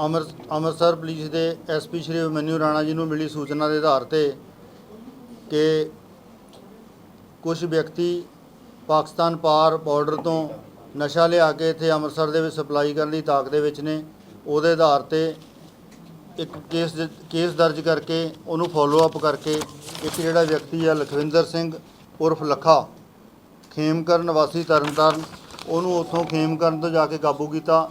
ਅੰਮ੍ਰਿ, Amritsar police ਦੇ SP Shri Abhimanyu Rana ji ਨੂੰ ਮਿਲੀ ਸੂਚਨਾ ਦੇ ਆਧਾਰ ਤੇ ਕਿ ਕੁਝ ਵਿਅਕਤੀ ਪਾਕਿਸਤਾਨ ਪਾਰ ਬਾਰਡਰ ਤੋਂ ਨਸ਼ਾ ਲਿਆ ਕੇ ਇੱਥੇ ਅੰਮ੍ਰਿਤਸਰ ਦੇ ਵਿੱਚ ਸਪਲਾਈ ਕਰਨ ਦੀ ਤਾਕ ਦੇ ਵਿੱਚ ਨੇ। ਉਹਦੇ ਆਧਾਰ ਤੇ ਇੱਕ ਕੇਸ ਦ- ਕੇਸ ਦਰਜ ਕਰਕੇ ਉਹਨੂੰ ਫੋਲੋ ਅਪ ਕਰਕੇ ਇੱਕ ਜਿਹੜਾ ਵਿਅਕਤੀ ਆ ਲਖਵਿੰਦਰ ਸਿੰਘ ਉਰਫ ਲੱਖਾ, ਖੇਮਕਰਨ ਵਾਸੀ ਤਰਨਤਾਰਨ, ਉਹਨੂੰ ਉੱਥੋਂ ਖੇਮਕਰਨ ਤੋਂ ਜਾ ਕੇ ਕਾਬੂ ਕੀਤਾ।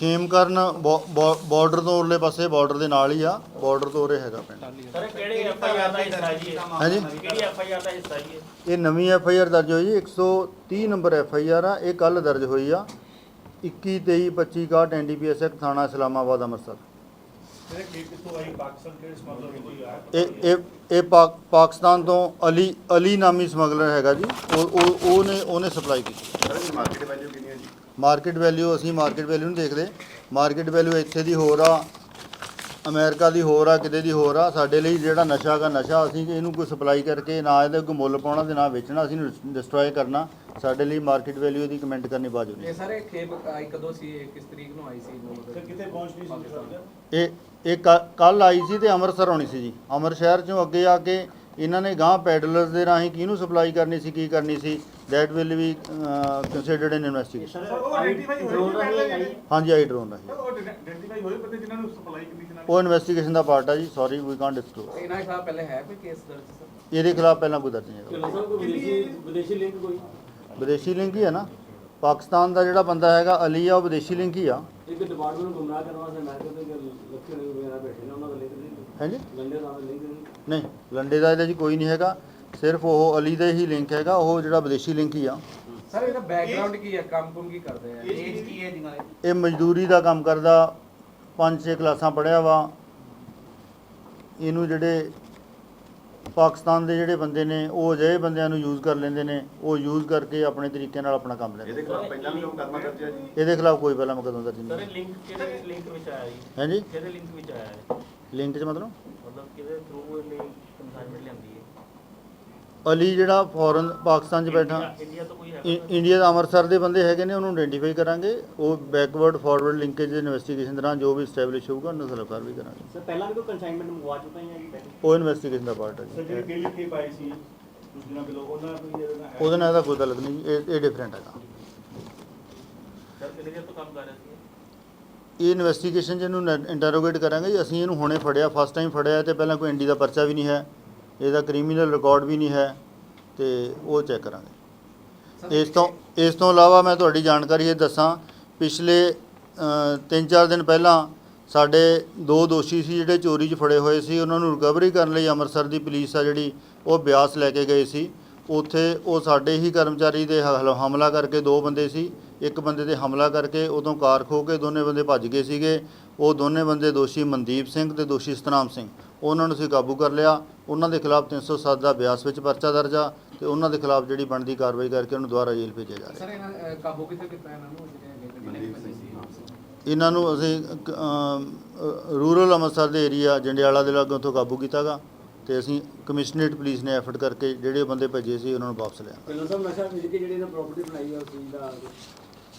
ਖੇਮਕਰਨ ਬਾਰਡਰ ਤੋਂ ਉਰਲੇ ਪਾਸੇ ਬਾਰਡਰ ਦੇ ਨਾਲ ਹੀ ਆ ਬਾਰਡਰ ਤੋਂ ਉਰੇ ਹੈਗਾ ਪਿੰਡ। ਸਰ ਕਿਹੜੇ ਐਫ ਆਈ ਆਰ ਦਾ ਹਿੱਸਾ ਜੀ ਇਹ? ਹਾਂਜੀ? ਕਿਹੜੀ ਐਫ ਆਈ ਆਰ ਦਾ ਹਿੱਸਾ ਜੀ ਇਹ? ਨਵੀਂ ਐਫ ਆਈ ਆਰ ਦਰਜ ਹੋਈ ਜੀ 130 ਨੰਬਰ ਐਫ ਆਈ ਆਰ ਆ ਇਹ ਕੱਲ ਦਰਜ ਹੋਈ ਆ 21 23 25 61 ਐਨਡੀਪੀਐਸ ਐਕਟ ਥਾਣਾ ਇਸਲਾਮਾਬਾਦ ਅੰਮ੍ਰਿਤਸਰ। ਇਹ ਇਹ ਇਹ ਇਹ ਪਾਕ- ਪਾਕਿਸਤਾਨ ਤੋਂ ਅਲੀ ਅਲੀ ਨਾਮੀ ਸਮਗਲਰ ਹੈਗਾ ਜੀ ਉਹ ਉਹ ਉਹਨੇ ਉਹਨੇ ਸਪਲਾਈ ਕੀਤੀ। ਸਰ ਮਾਰਕੀਟ ਵੈਲਿਊ ਕਿੰਨੀ ਮਾਰਕੀਟ ਵੈਲਿਊ ਅਸੀਂ ਮਾਰਕੀਟ ਵੈਲਿਊ ਨਹੀਂ ਦੇਖਦੇ। ਮਾਰਕੀਟ ਵੈਲਿਊ ਇੱਥੇ ਦੀ ਹੋਰ ਆ ਅਮਰੀਕਾ ਦੀ ਹੋਰ ਆ ਕਿਤੇ ਦੀ ਹੋਰ ਆ। ਸਾਡੇ ਲਈ ਜਿਹੜਾ ਨਸ਼ਾ ਗਾ ਨਸ਼ਾ ਅਸੀਂ ਇਹਨੂੰ ਕੋਈ ਸਪਲਾਈ ਕਰਕੇ ਨਾ ਇਹਦੇ ਕੋਈ ਮੁੱਲ ਪਾਉਣਾ ਤੇ ਨਾ ਵੇਚਣਾ ਅਸੀਂ ਡਿਸਟਰੋਏ ਕਰਨਾ। ਸਾਡੇ ਲਈ ਮਾਰਕੀਟ ਵੈਲਿਊ ਦੀ ਕਮੈਂਟ ਕਰਨੀ ਬਾਜੂ ਇਹ ਸਾਰੇ ਖੇਪ ਆਈ ਕਦੋਂ ਸੀ ਇਹ ਕਿਸ ਤਰੀਕ ਨੂੰ ਆਈ ਸੀ? ਸਰ ਕਿੱਥੇ ਪਹੁੰਚਣੀ ਸੀ ਇਹ ਇਹ ਕੱਲ ਆਈ ਸੀ ਤੇ ਅੰਮ੍ਰਿਤਸਰ ਆਉਣੀ ਸੀ ਜੀ। ਅੰਮ੍ਰਿਤ ਸ਼ਹਿਰ ਚੋਂ ਅੱਗੇ ਆ ਕੇ ਇਹਨਾਂ ਨੇ ਗਾਂ ਪੈਡਲਰਸ ਦੇ ਰਾਹੀਂ ਕਿਹਨੂੰ ਸਪਲਾਈ ਕਰਨੀ ਸੀ ਕੀ ਕਰਨੀ ਸੀ? That will be considered in investigation ਉਹ ਆਈਡੈਂਟੀਫਾਈ ਹੋਈ ਪਹਿਲੇ ਹਾਂਜੀ ਆਈ ਡਰੋਨ ਰਾਹੀਂ ਉਹ ਆਈਡੈਂਟੀਫਾਈ ਹੋਏ ਬੰਦੇ ਜਿਨ੍ਹਾਂ ਨੂੰ ਸਪਲਾਈ ਕੀਤੀ ਸੀ ਨਾਲ? ਉਹ ਇਨਵੈਸਟੀਗੇਸ਼ਨ ਦਾ ਪਾਰਟ ਆ ਜੀ ਸੌਰੀ ਵੀ ਕਾਂਟ ਡਿਸਕਲੋਜ਼ ਇਹਨਾਂ ਦੇ ਖਿਲਾਫ ਪਹਿਲੇ ਹੈ ਕੋਈ ਕੇਸ ਦਰਜ ਸਰ? ਇਹਦੇ ਖਿਲਾਫ ਪਹਿਲਾਂ ਕੋਈ ਦਰਜ ਨਹੀਂ ਹੈਗਾ। ਸਰ ਕੋਈ ਵਿਦੇਸ਼ੀ ਵਿਦੇਸ਼ੀ ਲਿੰਕ ਕੋਈ? ਵਿਦੇਸ਼ੀ ਲਿੰਕ ਹੀ ਹੈ ਨਾ। ਪਾਕਿਸਤਾਨ ਦਾ ਜਿਹੜਾ ਬੰਦਾ ਹੈਗਾ ਅਲੀ ਆ ਉਹ ਵਿਦੇਸ਼ੀ ਲਿੰਕ ਹੀ ਆ। ਇੱਕ ਡਿਪਾਰਟਮੈਂਟ ਨੂੰ ਗੁੰਮਰਾਹ ਕਰਨ ਵਾਸਤੇ ਅਮਰੀਕਾ ਦੇ ਲੱਖੇ ਨੇ ਵਗੈਰਾ ਬੈਠੇ ਨੇ ਉਹਨਾਂ ਦਾ ਲਿੰਕ ਨਹੀਂ। ਹਾਂਜੀ? ਗੰਡੇ ਦਾ ਲਿੰਕ ਨਹੀਂ। ਨਹੀਂ ਲੰਡੇ ਦਾ ਇਹਦੇ 'ਚ ਕੋਈ ਨਹੀਂ ਹੈਗਾ। ਸਿਰਫ ਉਹ ਅਲੀ ਦਾ ਹੀ ਲਿੰਕ ਹੈਗਾ ਉਹ ਜਿਹੜਾ ਵਿਦੇਸ਼ੀ ਲਿੰਕ ਹੀ ਆ। ਸਰ ਇਹਦਾ ਬੈਕਗ੍ਰਾਉਂਡ ਕੀ ਹੈ ਕੰਮ ਕੁਮ ਕੀ ਕਰਦੇ ਆ? ਏਜ ਕੀ ਹੈ ਜਿਨ੍ਹਾਂ ਇਹ ਮਜ਼ਦੂਰੀ ਦਾ ਕੰਮ ਕਰਦਾ ਪੰਜ ਛੇ ਕਲਾਸਾਂ ਪੜ੍ਹਿਆ ਵਾ। ਇਹਨੂੰ ਜਿਹੜੇ ਪਾਕਿਸਤਾਨ ਦੇ ਜਿਹੜੇ ਬੰਦੇ ਨੇ ਉਹ ਅਜਿਹੇ ਬੰਦਿਆਂ ਨੂੰ ਯੂਜ਼ ਕਰ ਲੈਂਦੇ ਨੇ ਉਹ ਯੂਜ਼ ਕਰਕੇ ਆਪਣੇ ਤਰੀਕੇ ਨਾਲ ਆਪਣਾ ਕੰਮ ਲੈਂਦੇ ਇਹਦੇ ਖਿਲਾਫ ਪਹਿਲਾਂ ਵੀ ਮੁਕੱਦਮਾ ਦਰਜ ਹੈ ਜੀ? ਇਹਦੇ ਖਿਲਾਫ ਕੋਈ ਪਹਿਲਾਂ ਮੁਕੱਦਮਾ ਦਰਜ ਸਰ ਨਹੀਂ ਇਹ ਲਿੰਕ ਕਿਹੜੇ ਲਿੰਕ ਵਿੱਚ ਆਇਆ ਜੀ? ਹਾਂਜੀ? ਕਿਹਦੇ ਲਿੰਕ ਵਿੱਚ ਆਇਆ ਹੈ ਲਿੰਕ 'ਚ ਮਤਲਬ? ਮਤਲਬ ਕਿਹਦੇ ਥਰੂ ਇਹਨੇ ਕਨਸਾਈਨਮੈਂਟ ਲਿਆਂਦੀ ਹੈ? ਅਲੀ ਜਿਹੜਾ ਫੋਰਨ ਪਾਕਿਸਤਾਨ 'ਚ ਬੈਠਾ। ਇੰਡੀਆ- ਤੋਂ ਇੰਡੀਆ ਦਾ ਅੰਮ੍ਰਿਤਸਰ ਦੇ ਬੰਦੇ ਹੈਗੇ ਨੇ ਉਹਨੂੰ ਆਇਡੈਂਟੀਫਾਈ ਕਰਾਂਗੇ। ਉਹ ਬੈਕਵਰਡ ਫਾਰਵਰਡ ਲਿੰਕੇਜ ਇਨਵੈਸਟੀਗੇਸ਼ਨ ਦੌਰਾਨ ਜੋ ਵੀ ਸਟੈਬਲਿਸ਼ ਹੋਊਗਾ ਉਹਨਾਂ ਸਰਕਾਰ ਵੀ ਕਰਾਂਗੇ। ਸਰ ਪਹਿਲਾਂ ਵੀ ਕੋਈ ਕਨਸਾਈਨਮੈਂਟ ਮੰਗਵਾ ਚੁੱਕਾ ਹੈ ਜੀ ਉਹ ਇਨਵੈਸਟੀਗੇਸ਼ਨ ਦਾ ਪਾਰਟ ਹੈ ਸਰ ਜਿਹੜੀ ਜੀ ਕਿਹੜੀ ਕੀ ਪਾਈ ਸੀ ਉਸ ਦਿਨਾਂ ਬਿਲੋ ਉਹਨਾਂ ਕੋਈ ਇਹਦਾ ਹੈ? ਉਹਦੇ ਨਾਲ ਇਹਦਾ ਕੋਈ ਤਾਲੁਕ ਨਹੀਂ ਇਹ ਇਹ ਡਿਫਰੈਂਟ ਹੈਗਾ। ਸਰ ਕਿਹਦੇ ਚਿਰ ਤੋਂ ਕੰਮ ਕਰ ਰਿਹਾ ਸੀ? ਇਹ? ਇਨਵੈਸਟੀਗੇਸ਼ਨ ਜਿਹਨੂੰ ਇੰਟਰੋਗੇਟ ਕਰਾਂਗੇ ਜੀ। ਅਸੀਂ ਇਹਨੂੰ ਹੁਣੇ ਫੜਿਆ ਫਸਟ ਟਾਈਮ ਫੜਿਆ ਤੇ ਪਹਿਲਾਂ ਕੋਈ ਐਨਡੀ ਦਾ ਪਰਚਾ ਵੀ ਨਹੀਂ ਹੈ। ਇਹਦਾ ਕ੍ਰਿਮੀਨਲ ਰਿਕਾਰਡ ਵੀ ਨਹੀਂ ਹੈ ਤੇ ਉਹ ਚੈੱਕ ਕਰਾਂਗੇ। ਇਸ ਤੋਂ ਇਸ ਤੋਂ ਇਲਾਵਾ ਮੈਂ ਤੁਹਾਡੀ ਜਾਣਕਾਰੀ ਇਹ ਦੱਸਾਂ, ਪਿਛਲੇ 3-4 ਦਿਨ ਪਹਿਲਾਂ ਸਾਡੇ ਦੋ ਦੋਸ਼ੀ ਸੀ ਜਿਹੜੇ ਚੋਰੀ 'ਚ ਫੜੇ ਹੋਏ ਸੀ। ਉਹਨਾਂ ਨੂੰ ਰਿਕਵਰੀ ਕਰਨ ਲਈ ਅੰਮ੍ਰਿਤਸਰ ਦੀ ਪੁਲਿਸ ਆ ਜਿਹੜੀ, ਉਹ ਬਿਆਸ ਲੈ ਕੇ ਗਏ ਸੀ। ਉੱਥੇ ਉਹ ਸਾਡੇ ਹੀ ਕਰਮਚਾਰੀ ਦੇ ਹਲ- ਹਮਲਾ ਕਰਕੇ ਦੋ ਬੰਦੇ ਸੀ। ਇੱਕ ਬੰਦੇ ਤੇ ਹਮਲਾ ਕਰਕੇ ਉਦੋਂ ਕਾਰ ਖੋ ਕੇ ਦੋਨੇ ਬੰਦੇ ਭੱਜ ਗਏ ਸੀਗੇ। ਉਹ ਦੋਨੇ ਬੰਦੇ ਦੋਸ਼ੀ ਮਨਦੀਪ ਸਿੰਘ ਤੇ ਦੋਸ਼ੀ ਸਤਨਾਮ ਸਿੰਘ। ਉਹਨਾਂ ਨੂੰ ਅਸੀਂ ਕਾਬੂ ਕਰ ਲਿਆ। ਉਹਨਾਂ ਦੇ ਖਿਲਾਫ 307 ਦਾ ਬਿਆਸ ਵਿੱਚ ਪਰਚਾ ਦਰਜ ਆ। ਤੇ ਉਹਨਾਂ ਦੇ ਖਿਲਾਫ ਜਿਹੜੀ ਬਣਦੀ ਕਾਰਵਾਈ ਕਰਕੇ ਉਹਨੂੰ ਦੁਬਾਰਾ ਜੇਲ੍ਹ ਭੇਜਿਆ ਜਾ ਰਿਹਾ। ਸਰ ਇਹਨਾਂ ਅਹ, ਕਾਬੂ ਕਿੱਥੇ ਕੀਤਾ ਇਹਨਾਂ ਨੂੰ? ਜਿਹੜੇ ਇਹਨਾਂ ਨੂੰ ਅਸੀਂ ਕ- ਅਮ, ਅ, ਰੂਰਲ ਅੰਮ੍ਰਿਤਸਰ ਦੇ ਏਰੀਆ ਜੰਡਿਆਲਾ ਦੇ ਲਾਗੋਂ ਤੋਂ ਕਾਬੂ ਕੀਤਾਗਾ ਤੇ ਅਸੀਂ ਕਮਿਸ਼ਨਰੇਟ ਪੁਲਿਸ ਨੇ ਐਫਰਟ ਕਰਕੇ ਜਿਹੜੇ ਬੰਦੇ ਭੱਜੇ ਸੀ ਉਹਨਾਂ ਨੂੰ ਵਾਪਸ ਲਿਆ। ਪਹਿਲਾਂ ਸਭ ਨਸ਼ਾ ਮਿਲ ਕੇ ਜਿਹੜੀ ਇਹਨਾਂ ਪ੍ਰਾਪਰਟੀ ਬਣਾਈ ਹੈ ਉਸ ਚੀਜ਼ ਦਾ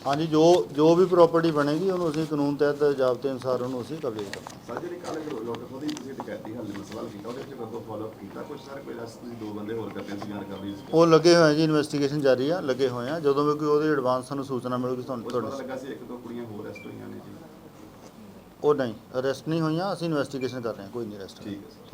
ਹਾਂਜੀ ਜੋ ਜੋ ਵੀ ਪ੍ਰਾਪਰਟੀ ਬਣੇਗੀ ਉਹਨੂੰ ਅਸੀਂ ਕਾਨੂੰਨ ਤਹਿਤ ਜ਼ਾਬਤੇ ਅਨੁਸਾਰ ਉਹਨੂੰ ਅਸੀਂ ਕਬਜ਼ੇ ਕਰਾਂਗੇ। ਸਰ ਜਿਹੜੀ ਕੱਲ ਲੋਟਸ ਉਹਦੀ ਤੁਸੀਂ ਡਕੈਤੀ ਹੱਲ ਦਾ ਸਵਾਲ ਕੀਤਾ ਉਹਦੇ ਵਿੱਚ ਕਦੋਂ ਫਾਲੋ ਕੀਤਾ ਕੁਝ ਸਰ? ਕੋਈ ਰਸ ਤੁਸੀਂ ਦੋ ਬੰਦੇ ਹੋਰ ਕਰਦੇ ਸੀ ਰਿਕਵਰੀ ਉਹ ਲੱਗੇ ਹੋਏ ਆ ਜੀ ਇਨਵੈਸਟੀਗੇਸ਼ਨ ਜਾਰੀ ਆ ਲੱਗੇ ਹੋਏ ਆ। ਜਦੋਂ ਵੀ ਕੋਈ ਉਹਦੀ ਐਡਵਾਂਸ ਸਾਨੂੰ ਸੂਚਨਾ ਮਿਲੂਗੀ ਤੁਹਾਨੂੰ ਤੁਹਾਡੇ ਲੱਗਾ ਸੀ ਇੱਕ ਦੋ ਕੁੜੀਆਂ ਹੋਰ ਅਰੈਸਟ ਹੋਈਆਂ ਨੇ ਜੀ। ਉਹ ਨਹੀਂ ਅਰੈਸਟ ਨਹੀਂ ਹੋਈਆਂ ਅਸੀਂ ਇਨਵੈਸਟੀਗੇਸ਼ਨ ਕਰ ਰਹੇ ਹਾਂ ਕੋਈ ਨਹੀਂ ਅਰੈਸਟ ਠੀਕ ਹੈ